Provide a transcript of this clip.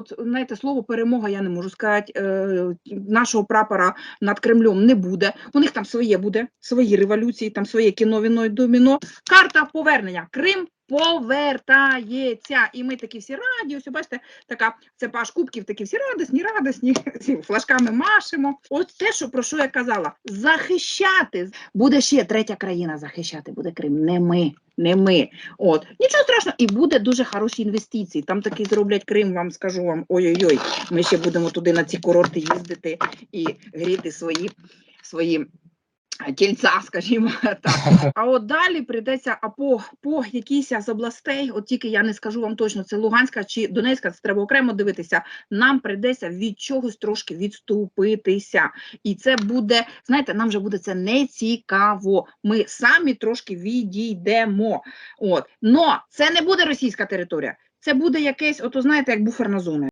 от знаєте, слово перемога я не можу сказати. Е, нашого прапора над Кремлем не буде. У них там своє буде, свої революції, там своє кіно, віно і доміно. Карта повернення. Крим повертається. І ми такі всі раді. Ось бачите, така це паш кубків, такі всі радісні, радісні, флажками машемо. От те, що про що я казала, захищати буде ще третя країна захищати. Буде Крим. Не ми, не ми. От нічого страшного, і буде дуже хороші інвестиції. Там таки зроблять Крим. Вам скажу вам. Ой-ой-ой. Ми ще будемо туди на ці курорти їздити і гріти свої свої. Тільця, скажімо так. А от далі прийдеться а по, по якійсь з областей, от тільки я не скажу вам точно, це Луганська чи Донецька, це треба окремо дивитися. Нам прийдеться від чогось трошки відступитися. І це буде, знаєте, нам вже буде це не цікаво. Ми самі трошки відійдемо. От. Но це не буде російська територія, це буде якесь, ото знаєте, як буферна зона.